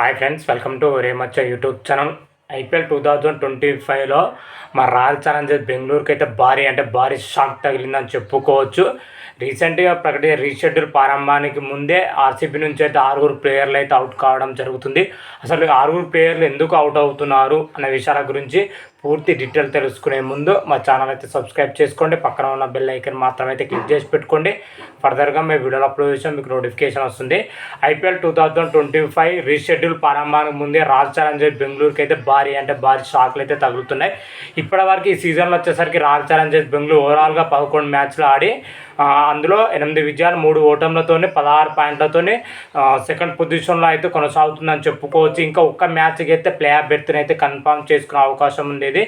Hi friends welcome to రేమచ్చ YouTube channel IPL two thousand twenty ఫైవ్లో మా royal Challengers బెంగళూరుకి అయితే భారీ అంటే భారీ షాక్ తగిలిందని చెప్పుకోవచ్చు. రీసెంట్గా ప్రకటి రీషెడ్యూల్ ప్రారంభానికి ముందే ఆర్సీబీ నుంచి అయితే ఆరుగురు ప్లేయర్లు అయితే అవుట్ కావడం జరుగుతుంది. అసలు ఆరుగురు ప్లేయర్లు ఎందుకు అవుట్ అవుతున్నారు అనే విషయాల గురించి పూర్తి డీటెయిల్ తెలుసుకునే ముందు మా ఛానల్ అయితే సబ్స్క్రైబ్ చేసుకోండి. పక్కన ఉన్న బెల్ ఐకన్ మాత్రం అయితే క్లిక్ చేసి పెట్టుకోండి. ఫర్దర్గా మేము వీడియోలో అప్లోడ్ చేసాం మీకు నోటిఫికేషన్ వస్తుంది. IPL two thousand twenty five reschedule ప్రారంభానికి ముందే రాయల్ ఛాలెంజర్స్ బెంగళూరుకి అయితే భారీ అంటే భారీ షాక్లు అయితే తగులుతున్నాయి. ఇప్పటివరకు ఈ సీజన్లో వచ్చేసరికి రాయల్ ఛాలెంజర్స్ బెంగళూరు ఓవరాల్గా పదకొండు మ్యాచ్లు ఆడి అందులో ఎనిమిది విజయాలు మూడు ఓటములతోనే పదహారు పాయింట్లతోనే సెకండ్ పొజిషన్లో అయితే కొనసాగుతుందని చెప్పుకోవచ్చు. ఇంకా ఒక్క మ్యాచ్కి అయితే ప్లే ఆఫ్ బెర్త్ని అయితే కన్ఫర్మ్ చేసుకునే అవకాశం ఉండేది.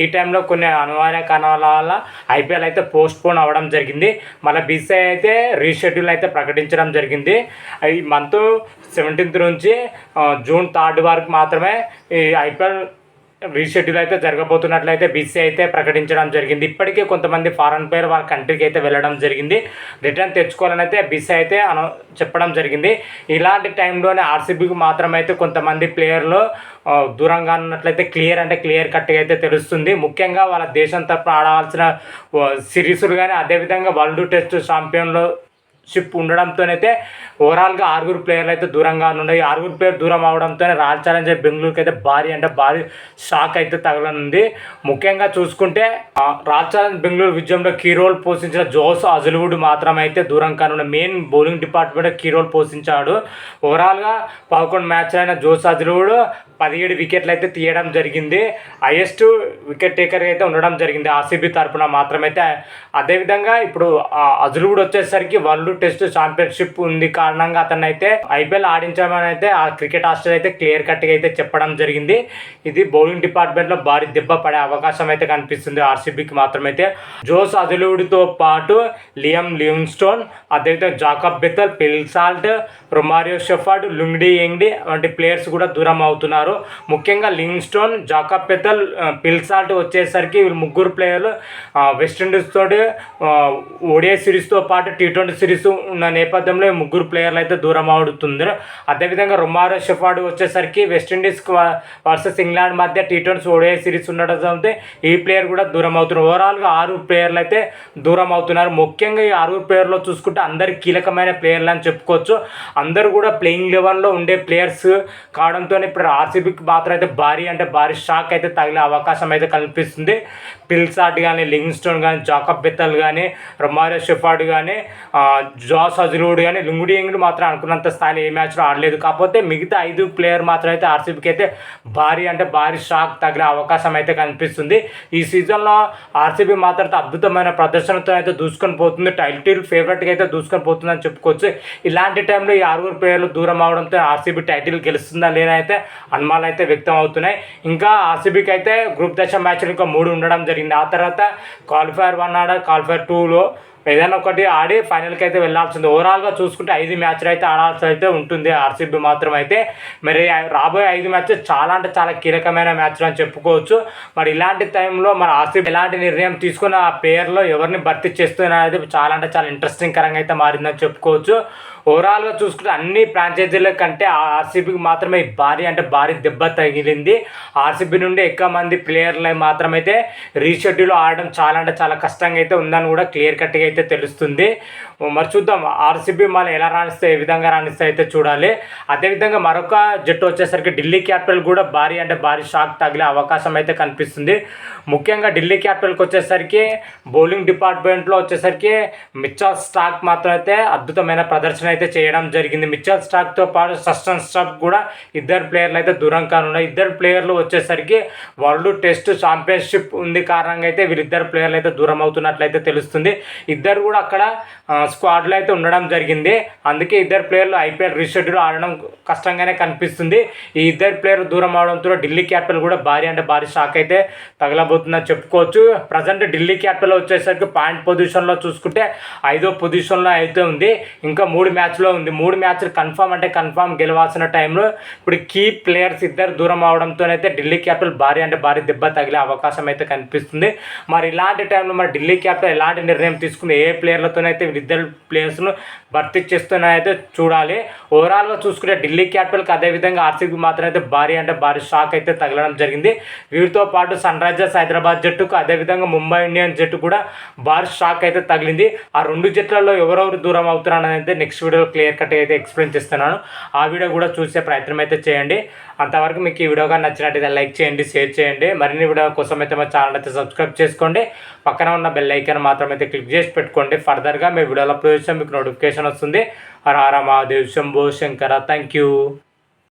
ఈ టైంలో కొన్ని అనివార్య కారణాల వల్ల ఐపీఎల్ అయితే పోస్ట్ పోన్ అవ్వడం జరిగింది. మళ్ళీ బీసీఐ అయితే రీషెడ్యూల్ అయితే ప్రకటించడం జరిగింది. ఈ మంత్ సెవెంటీన్త్ నుంచి జూన్ థర్డ్ వరకు మాత్రమే ఈ ఐపీఎల్ రీషెడ్యూల్ అయితే జరగబోతున్నట్లయితే బీసీ అయితే ప్రకటించడం జరిగింది. ఇప్పటికే కొంతమంది ఫారెన్ ప్లేయర్ వాళ్ళ కంట్రీకి అయితే వెళ్ళడం జరిగింది. రిటర్న్ తెచ్చుకోవాలని అయితే బీసీ అయితే అను చెప్పడం జరిగింది. ఇలాంటి టైంలోనే ఆర్సీబీకి మాత్రమైతే అయితే కొంతమంది ప్లేయర్లు దూరంగా ఉన్నట్లయితే క్లియర్ అంటే క్లియర్ కట్గా అయితే తెలుస్తుంది. ముఖ్యంగా వాళ్ళ దేశం తరపున ఆడవలసిన సిరీస్లు కానీ అదేవిధంగా వరల్డ్ టెస్ట్ ఛాంపియన్లు షిప్ ఉండడంతోనైతే ఓవరాల్గా ఆరుగురు ప్లేయర్లు అయితే దూరంగా ఉన్నాయి. ఆరుగురు ప్లేయర్ దూరం అవడంతోనే రాయల్ ఛాలెంజర్ బెంగళూరుకి అయితే భారీ అంటే భారీ షాక్ అయితే తగలనుంది. ముఖ్యంగా చూసుకుంటే రాయల్ ఛాలెంజ్ బెంగళూరు విజయంలో కీ రోల్ పోషించిన జోస్ అజులువుడ్ మాత్రం అయితే దూరం కానున్న main bowling department key role పోషించాడు. ఓవరాల్గా పదకొండు మ్యాచ్ అయిన జోస్ అజులువుడ్ పదిహేడు వికెట్లు అయితే తీయడం జరిగింది. హైయెస్ట్ వికెట్ టేకర్ అయితే ఉండడం జరిగింది. ఆర్సీబీ తరఫున మాత్రమైతే. అదేవిధంగా ఇప్పుడు అజులు కూడా వచ్చేసరికి వరల్డ్ టెస్ట్ ఛాంపియన్షిప్ ఉంది కారణంగా అతను అయితే ఐపీఎల్ ఆడించామని అయితే ఆ క్రికెట్ ఆస్ట్రేలియా అయితే క్లియర్ కట్గా అయితే చెప్పడం జరిగింది. ఇది బౌలింగ్ డిపార్ట్మెంట్లో భారీ దెబ్బ పడే అవకాశం అయితే కనిపిస్తుంది ఆర్సీబీకి మాత్రమైతే. జోస్ అజులుడితో పాటు లియం లివింగ్స్టోన్ అదేవిధంగా Jacob Bethell Phil Salt Romario Shepherd Lungi Ngidi వంటి ప్లేయర్స్ కూడా దూరం అవుతున్నారు. ముఖ్యంగా లింగ్స్టోన్ జాకబ్ బెతల్ పిల్సాల్ట్ వచ్చేసరికి వీళ్ళు ముగ్గురు ప్లేయర్లు వెస్టిండీస్ తోటి ఆ, సిరీస్తో పాటు టీ ట్వంటీ సిరీస్ ఉన్న నేపథ్యంలో ముగ్గురు ప్లేయర్లు అయితే దూరం అవుతుంది అదేవిధంగా రొమారో షెఫార్డ్ వచ్చేసరికి వెస్టిండీస్ వర్సెస్ ఇంగ్లాండ్ మధ్య టీ ట్వంటీ ఓడిఐ సిరీస్ ఉండడంతో ఈ ప్లేయర్ కూడా దూరం అవుతున్నారు. ఓవరాల్గా ఆరు ప్లేయర్లు అయితే దూరం అవుతున్నారు. ముఖ్యంగా ఈ ఆరుగురు ప్లేయర్లో చూసుకుంటే అందరు కీలకమైన ప్లేయర్లు అని చెప్పుకోవచ్చు. అందరూ కూడా ప్లేయింగ్ లెవెల్లో ఉండే ప్లేయర్స్ కావడంతో ఇప్పుడు ఆర్సీబీకి మాత్రం అయితే భారీ అంటే భారీ షాక్ అయితే తగిలే అవకాశం అయితే కనిపిస్తుంది పిల్సాట్ కానీ లింగ్స్టోన్ కానీ జాకబ్ బెత్తల్ కానీ రొమారియో షెఫార్డ్ కానీ జాస్ అజులుడ్ కానీ లుంగుడి ఎంగుడు మాత్రం అనుకున్నంత స్థాయిలో ఏ మ్యాచ్లో ఆడలేదు. కాకపోతే మిగతా ఐదు ప్లేయర్ మాత్రం అయితే ఆర్సీబీకి అయితే భారీ అంటే భారీ షాక్ తగిలే అవకాశం అయితే కనిపిస్తుంది. ఈ సీజన్లో ఆర్సీబీ మాత్రం అద్భుతమైన ప్రదర్శనతో అయితే దూసుకొని పోతుంది. టైటిల్ ఫేవరెట్గా అయితే దూసుకొని పోతుందని చెప్పుకోవచ్చు. ఇలాంటి టైంలో ఈ ఆరుగురు ప్లేయర్లు దూరం అవడంతో ఆర్సీబీ టైటిల్ గెలుస్తుందా లేదా అయితే అనుమానాలు అయితే వ్యక్తం అవుతున్నాయి. ఇంకా ఆర్సీబీకి అయితే గ్రూప్ దశ మ్యాచ్లు ఇంకా మూడు ఉండడం జరిగింది. ఆ తర్వాత క్వాలిఫైర్ వన్ ఆడ క్వాలిఫైర్ టూలో ఏదైనా ఒకటి ఆడి ఫైనల్కి అయితే వెళ్ళాల్సింది. ఓవరాల్గా చూసుకుంటే ఐదు మ్యాచ్లు అయితే ఆడాల్సి అయితే ఉంటుంది. ఆర్సీబీ మాత్రం అయితే మరి రాబోయే ఐదు మ్యాచ్లు చాలా అంటే చాలా కీలకమైన మ్యాచ్లు అని చెప్పుకోవచ్చు. మరి ఇలాంటి టైంలో మన ఆర్సీబీ ఎలాంటి నిర్ణయం తీసుకుని ఆ ప్లేయర్లో ఎవరిని భర్తీ చేస్తున్నారు అనేది చాలా అంటే చాలా ఇంట్రెస్టింగ్ కరంగా అయితే మారిందని చెప్పుకోవచ్చు. ఓవరాల్గా చూసుకుంటే అన్ని ఫ్రాంచైజీల కంటే ఆర్సీబీకి మాత్రమే భారీ అంటే భారీ దెబ్బ తగిలింది. ఆర్సీబీ నుండి ఎక్కువ మంది ప్లేయర్లు మాత్రమైతే రీషెడ్యూల్ ఆడడం చాలా అంటే చాలా కష్టంగా అయితే ఉందని కూడా క్లియర్ కట్గా అయితే తెలుస్తుంది మరి చూద్దాం ఆర్సీబీ మళ్ళీ ఎలా రాణిస్తే ఏ విధంగా రాణిస్తే అయితే చూడాలి. అదేవిధంగా మరొక జట్టు వచ్చేసరికి ఢిల్లీ క్యాపిటల్ కూడా భారీ అంటే భారీ షాక్ తగిలే అవకాశం అయితే కనిపిస్తుంది. ముఖ్యంగా ఢిల్లీ క్యాపిటల్కి వచ్చేసరికి బౌలింగ్ డిపార్ట్మెంట్లో వచ్చేసరికి మిచ్చల్ స్టాక్ మాత్రం అయితే అద్భుతమైన ప్రదర్శన అయితే చేయడం జరిగింది. మిచ్చల్ స్టాక్తో పాటు సస్టన్ స్టాక్ కూడా ఇద్దరు ప్లేయర్లు అయితే దూరం కానున్నాయి. ఇద్దరు ప్లేయర్లు వచ్చేసరికి వరల్డ్ టెస్ట్ ఛాంపియన్షిప్ ఉంది కారణంగా అయితే వీరిద్దరు ప్లేయర్లు అయితే దూరం అవుతున్నట్లయితే తెలుస్తుంది. ఇద్దరు కూడా అక్కడ స్క్వాడ్లో అయితే ఉండడం జరిగింది. అందుకే ఇద్దరు ప్లేయర్లు ఐపీఎల్ రీషెడ్యూల్ ఆడడం కష్టంగానే కనిపిస్తుంది. ఈ ఇద్దరు ప్లేయర్ దూరం అవడంతో ఢిల్లీ క్యాపిటల్ కూడా భారీ అంటే భారీ షాక్ అయితే తగలబోతుందని చెప్పుకోవచ్చు. ప్రజెంట్ ఢిల్లీ క్యాపిటల్ వచ్చేసరికి పాయింట్ పొజిషన్లో చూసుకుంటే ఐదో పొజిషన్లో అయితే ఉంది. ఇంకా మూడు మ్యాచ్లో ఉంది. మూడు మ్యాచ్లు కన్ఫామ్ అంటే కన్ఫామ్ గెలవాల్సిన టైంలో ఇప్పుడు కీ ప్లేయర్స్ ఇద్దరు దూరం అవడంతో అయితే ఢిల్లీ క్యాపిటల్ భారీ అంటే భారీ దెబ్బ తగిలే అవకాశం అయితే కనిపిస్తుంది. మరి ఇలాంటి టైంలో మరి ఢిల్లీ క్యాపిటల్ ఎలాంటి నిర్ణయం తీసుకుంది? ఏ ప్లేయర్లతోనైతే ఇద్దరు ప్లేయర్స్ను భర్తీ చేస్తున్నాయైతే చూడాలి. ఓవరాల్గా చూసుకుంటే ఢిల్లీ క్యాపిటల్కి అదేవిధంగా ఆర్సీబీ మాత్రం అయితే భారీ అంటే భారీ షాక్ అయితే తగలడం జరిగింది. వీటితో పాటు సన్ రైజర్స్ హైదరాబాద్ జట్టుకు అదేవిధంగా ముంబై ఇండియన్స్ జట్టు కూడా భారీ షాక్ అయితే తగిలింది. ఆ రెండు జట్లలో ఎవరెవరు దూరం అవుతున్నారని అయితే నెక్స్ట్ వీడియోలో క్లియర్ కట్ అయితే ఎక్స్ప్లెయిన్ చేస్తున్నాను. ఆ వీడియో కూడా చూసే ప్రయత్నం అయితే చేయండి. అంతవరకు మీకు ఈ వీడియోగా నచ్చినట్టయితే లైక్ చేయండి షేర్ చేయండి. మరిన్ని వీడియో కోసం అయితే మా ఛానల్ అయితే సబ్స్క్రైబ్ చేసుకోండి. పక్కన ఉన్న బెల్ ఐకాన్ మాత్రం అయితే క్లిక్ చేసి పెట్టుకోండి. ఫర్దర్గా మీ వీడియోలో అప్లోడ్ చేస్తే మీకు నోటిఫికేషన్ వస్తుంది. హర హర మహాదేవ్ శంభో శంకర. Thank you